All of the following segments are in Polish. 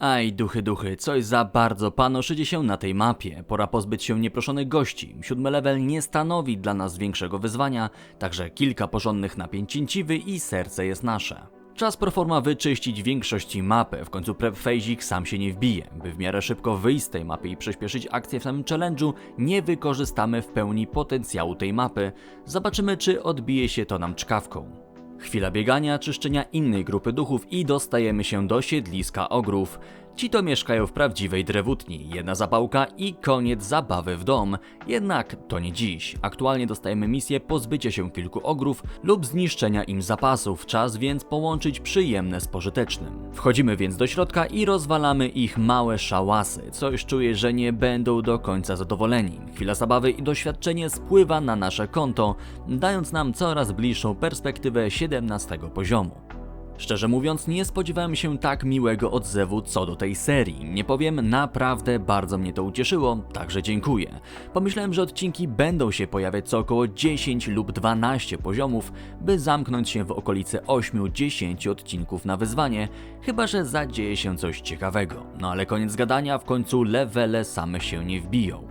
Aj, duchy, duchy, coś za bardzo panoszycie się na tej mapie. Pora pozbyć się nieproszonych gości. Siódmy level nie stanowi dla nas większego wyzwania, także kilka porządnych napięć cięciwy i serce jest nasze. Czas proforma wyczyścić większości mapy, w końcu prep phase'ik sam się nie wbije. By w miarę szybko wyjść z tej mapy i przyspieszyć akcję w samym challenge'u, nie wykorzystamy w pełni potencjału tej mapy. Zobaczymy czy odbije się to nam czkawką. Chwila biegania, czyszczenia innej grupy duchów i dostajemy się do siedliska ogrów. Ci to mieszkają w prawdziwej drewutni, jedna zapałka i koniec zabawy w dom. Jednak to nie dziś. Aktualnie dostajemy misję pozbycia się kilku ogrów lub zniszczenia im zapasów, czas więc połączyć przyjemne z pożytecznym. Wchodzimy więc do środka i rozwalamy ich małe szałasy. Coś czuję, że nie będą do końca zadowoleni. Chwila zabawy i doświadczenie spływa na nasze konto, dając nam coraz bliższą perspektywę 17 poziomu. Szczerze mówiąc, nie spodziewałem się tak miłego odzewu co do tej serii. Nie powiem, naprawdę bardzo mnie to ucieszyło, także dziękuję. Pomyślałem, że odcinki będą się pojawiać co około 10 lub 12 poziomów, by zamknąć się w okolicy 8-10 odcinków na wyzwanie, chyba że zadzieje się coś ciekawego. No ale koniec gadania, w końcu levele same się nie wbiją.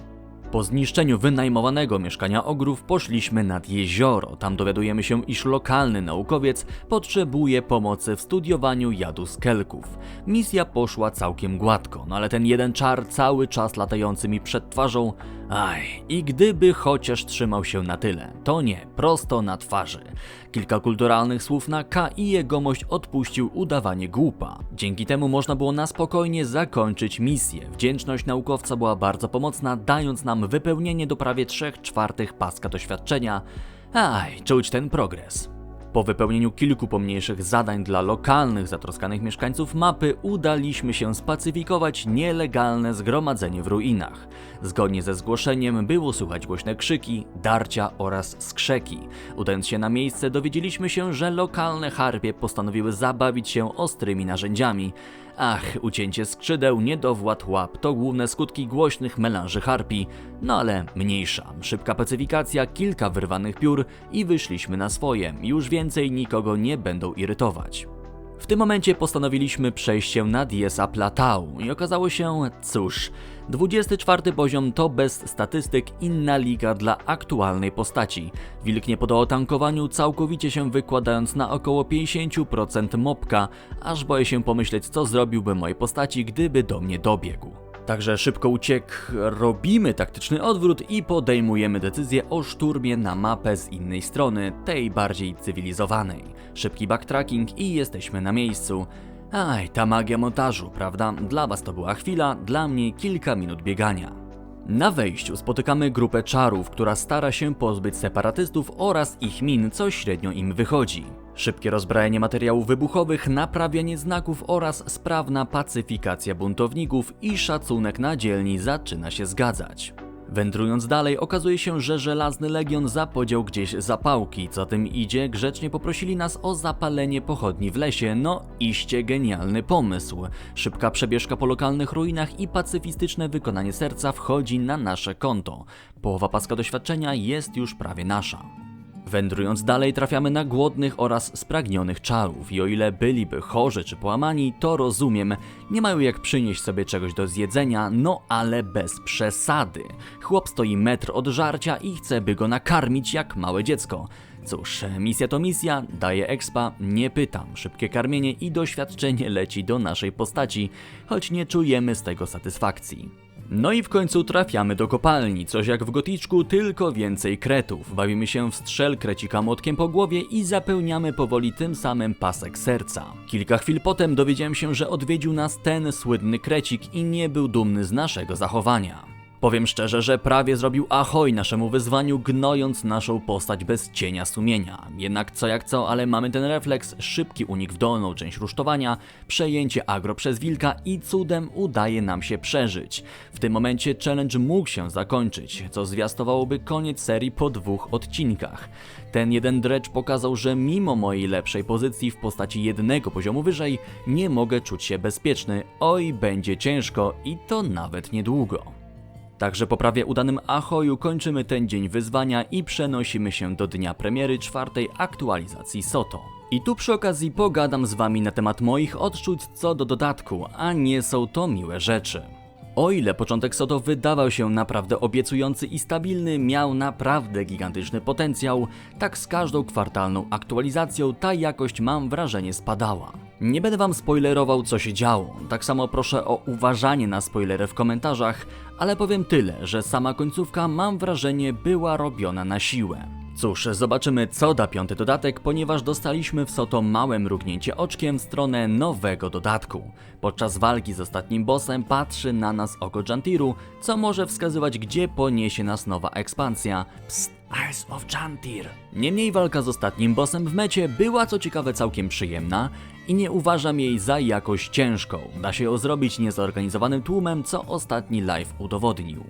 Po zniszczeniu wynajmowanego mieszkania ogrów poszliśmy nad jezioro. Tam dowiadujemy się, iż lokalny naukowiec potrzebuje pomocy w studiowaniu jadu skelków. Misja poszła całkiem gładko, no ale ten jeden czar cały czas latający mi przed twarzą. Aj, i gdyby chociaż trzymał się na tyle, to nie, prosto na twarzy. Kilka kulturalnych słów na K i jegomość odpuścił udawanie głupa. Dzięki temu można było na spokojnie zakończyć misję. Wdzięczność naukowca była bardzo pomocna, dając nam wypełnienie do prawie 3 czwartych paska doświadczenia. Aj, czuć ten progres. Po wypełnieniu kilku pomniejszych zadań dla lokalnych, zatroskanych mieszkańców mapy, udaliśmy się spacyfikować nielegalne zgromadzenie w ruinach. Zgodnie ze zgłoszeniem było słychać głośne krzyki, darcia oraz skrzeki. Udając się na miejsce, dowiedzieliśmy się, że lokalne harpie postanowiły zabawić się ostrymi narzędziami. Ach, ucięcie skrzydeł, niedowład łap to główne skutki głośnych melanży harpi. No ale mniejsza. Szybka pacyfikacja, kilka wyrwanych piór i wyszliśmy na swoje. Już więcej nikogo nie będą irytować. W tym momencie postanowiliśmy przejść się na Diesa Platau i okazało się, cóż, 24 poziom to bez statystyk inna liga dla aktualnej postaci. Wilk nie podołał tankowaniu, całkowicie się wykładając na około 50% mopka, aż boję się pomyśleć co zrobiłby mojej postaci, gdyby do mnie dobiegł. Także szybko uciekł, robimy taktyczny odwrót i podejmujemy decyzję o szturmie na mapę z innej strony, tej bardziej cywilizowanej. Szybki backtracking i jesteśmy na miejscu. Aj, ta magia montażu, prawda? Dla was to była chwila, dla mnie kilka minut biegania. Na wejściu spotykamy grupę czarów, która stara się pozbyć separatystów oraz ich min, co średnio im wychodzi. Szybkie rozbrajanie materiałów wybuchowych, naprawianie znaków oraz sprawna pacyfikacja buntowników i szacunek na dzielni zaczyna się zgadzać. Wędrując dalej, okazuje się, że Żelazny Legion zapodział gdzieś zapałki, co tym idzie, grzecznie poprosili nas o zapalenie pochodni w lesie, no iście genialny pomysł. Szybka przebieżka po lokalnych ruinach i pacyfistyczne wykonanie serca wchodzi na nasze konto. Połowa paska doświadczenia jest już prawie nasza. Wędrując dalej trafiamy na głodnych oraz spragnionych czarów i o ile byliby chorzy czy połamani, to rozumiem, nie mają jak przynieść sobie czegoś do zjedzenia, no ale bez przesady. Chłop stoi metr od żarcia i chce by go nakarmić jak małe dziecko. Cóż, misja to misja, daje expa, nie pytam. Szybkie karmienie i doświadczenie leci do naszej postaci, choć nie czujemy z tego satysfakcji. No i w końcu trafiamy do kopalni, coś jak w goticzku, tylko więcej kretów. Bawimy się w strzel krecika młotkiem po głowie i zapełniamy powoli tym samym pasek serca. Kilka chwil potem dowiedziałem się, że odwiedził nas ten słynny krecik i nie był dumny z naszego zachowania. Powiem szczerze, że prawie zrobił ahoj naszemu wyzwaniu, gnojąc naszą postać bez cienia sumienia. Jednak co jak co, ale mamy ten refleks, szybki unik w dolną część rusztowania, przejęcie agro przez wilka i cudem udaje nam się przeżyć. W tym momencie challenge mógł się zakończyć, co zwiastowałoby koniec serii po dwóch odcinkach. Ten jeden dredge pokazał, że mimo mojej lepszej pozycji w postaci jednego poziomu wyżej, nie mogę czuć się bezpieczny, oj będzie ciężko i to nawet niedługo. Także po prawie udanym Ahoju kończymy ten dzień wyzwania i przenosimy się do dnia premiery czwartej aktualizacji Soto. I tu przy okazji pogadam z wami na temat moich odczuć co do dodatku, a nie są to miłe rzeczy. O ile początek Soto wydawał się naprawdę obiecujący i stabilny, miał naprawdę gigantyczny potencjał, tak z każdą kwartalną aktualizacją ta jakość mam wrażenie spadała. Nie będę wam spoilerował co się działo, tak samo proszę o uważanie na spoilery w komentarzach, ale powiem tyle, że sama końcówka mam wrażenie była robiona na siłę. Cóż, zobaczymy co da piąty dodatek, ponieważ dostaliśmy w Soto małe mrugnięcie oczkiem w stronę nowego dodatku. Podczas walki z ostatnim bossem patrzy na nas oko Jantiru, co może wskazywać gdzie poniesie nas nowa ekspansja. Psst, Eyes of Jantir. Niemniej walka z ostatnim bossem w mecie była co ciekawe całkiem przyjemna i nie uważam jej za jakoś ciężką. Da się ją zrobić niezorganizowanym tłumem, co ostatni live udowodnił.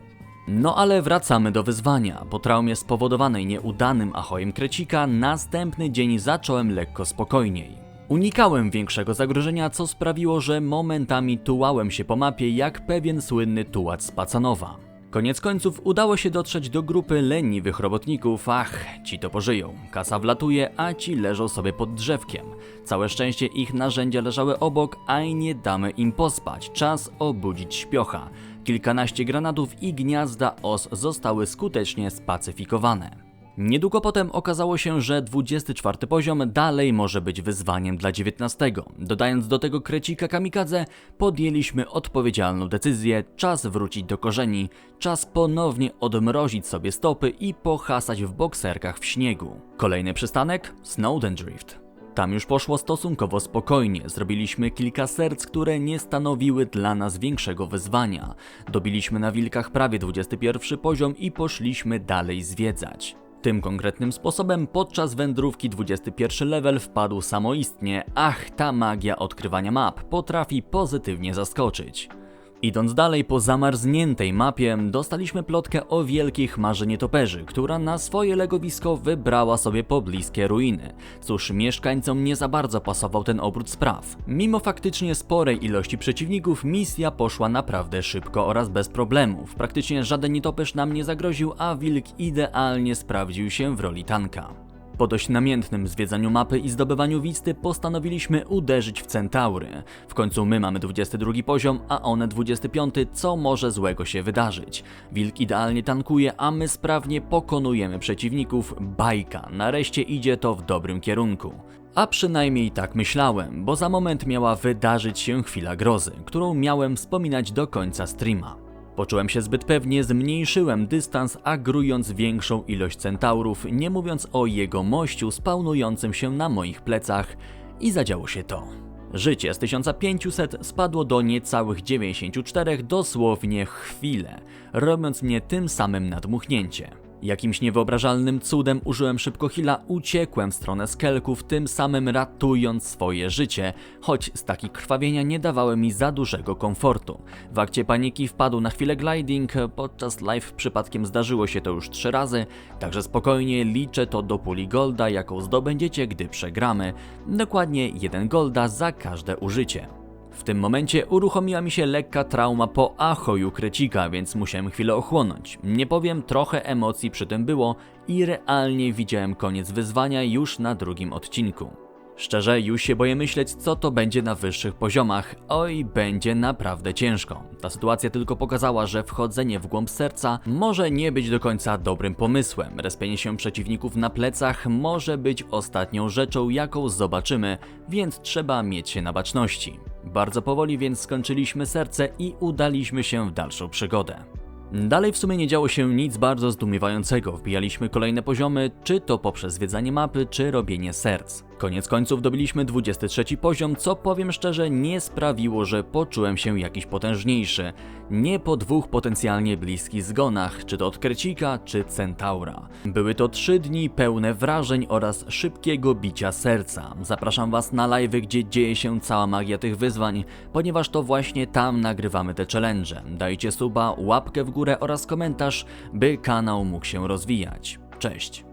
No ale wracamy do wyzwania. Po traumie spowodowanej nieudanym ahojem krecika, następny dzień zacząłem lekko spokojniej. Unikałem większego zagrożenia, co sprawiło, że momentami tułałem się po mapie jak pewien słynny tułacz z Pacanowa. Koniec końców udało się dotrzeć do grupy leniwych robotników, ach, ci to pożyją. Kasa wlatuje, a ci leżą sobie pod drzewkiem. Całe szczęście ich narzędzia leżały obok, a nie damy im pospać. Czas obudzić śpiocha. Kilkanaście granatów i gniazda os zostały skutecznie spacyfikowane. Niedługo potem okazało się, że 24 poziom dalej może być wyzwaniem dla 19. Dodając do tego krecika kamikadze, podjęliśmy odpowiedzialną decyzję, czas wrócić do korzeni, czas ponownie odmrozić sobie stopy i pohasać w bokserkach w śniegu. Kolejny przystanek? Snowden Drift. Tam już poszło stosunkowo spokojnie. Zrobiliśmy kilka serc, które nie stanowiły dla nas większego wyzwania. Dobiliśmy na wilkach prawie 21 poziom i poszliśmy dalej zwiedzać. Tym konkretnym sposobem podczas wędrówki 21 level wpadł samoistnie. Ach, ta magia odkrywania map potrafi pozytywnie zaskoczyć. Idąc dalej po zamarzniętej mapie, dostaliśmy plotkę o wielkiej chmarze nietoperzy, która na swoje legowisko wybrała sobie pobliskie ruiny. Cóż, mieszkańcom nie za bardzo pasował ten obrót spraw. Mimo faktycznie sporej ilości przeciwników, misja poszła naprawdę szybko oraz bez problemów. Praktycznie żaden nietoperz nam nie zagroził, a wilk idealnie sprawdził się w roli tanka. Po dość namiętnym zwiedzaniu mapy i zdobywaniu wisty postanowiliśmy uderzyć w centaury. W końcu my mamy 22 poziom, a one 25, co może złego się wydarzyć. Wilk idealnie tankuje, a my sprawnie pokonujemy przeciwników. Bajka, nareszcie idzie to w dobrym kierunku. A przynajmniej tak myślałem, bo za moment miała wydarzyć się chwila grozy, którą miałem wspominać do końca streama. Poczułem się zbyt pewnie, zmniejszyłem dystans, agrując większą ilość centaurów, nie mówiąc o jego mościu spawnującym się na moich plecach i zadziało się to. Życie z 1500 spadło do niecałych 94 dosłownie chwilę, robiąc mnie tym samym nadmuchnięcie. Jakimś niewyobrażalnym cudem użyłem szybko hila, uciekłem w stronę skelków, tym samym ratując swoje życie, choć staki krwawienia nie dawały mi za dużego komfortu. W akcie paniki wpadł na chwilę gliding, podczas live przypadkiem zdarzyło się to już trzy razy, także spokojnie liczę to do puli golda, jaką zdobędziecie, gdy przegramy. Dokładnie jeden golda za każde użycie. W tym momencie uruchomiła mi się lekka trauma po ahoju krecika, więc musiałem chwilę ochłonąć. Nie powiem, trochę emocji przy tym było i realnie widziałem koniec wyzwania już na drugim odcinku. Szczerze, już się boję myśleć, co to będzie na wyższych poziomach. Oj, będzie naprawdę ciężko. Ta sytuacja tylko pokazała, że wchodzenie w głąb serca może nie być do końca dobrym pomysłem. Respienie się przeciwników na plecach może być ostatnią rzeczą, jaką zobaczymy, więc trzeba mieć się na baczności. Bardzo powoli więc skończyliśmy serce i udaliśmy się w dalszą przygodę. Dalej w sumie nie działo się nic bardzo zdumiewającego. Wbijaliśmy kolejne poziomy, czy to poprzez zwiedzanie mapy, czy robienie serc. Koniec końców dobiliśmy 23 poziom, co powiem szczerze nie sprawiło, że poczułem się jakiś potężniejszy. Nie po dwóch potencjalnie bliskich zgonach, czy to od Krecika, czy Centaura. Były to trzy dni pełne wrażeń oraz szybkiego bicia serca. Zapraszam Was na live, gdzie dzieje się cała magia tych wyzwań, ponieważ to właśnie tam nagrywamy te challenge. Dajcie suba, łapkę w górę oraz komentarz, by kanał mógł się rozwijać. Cześć!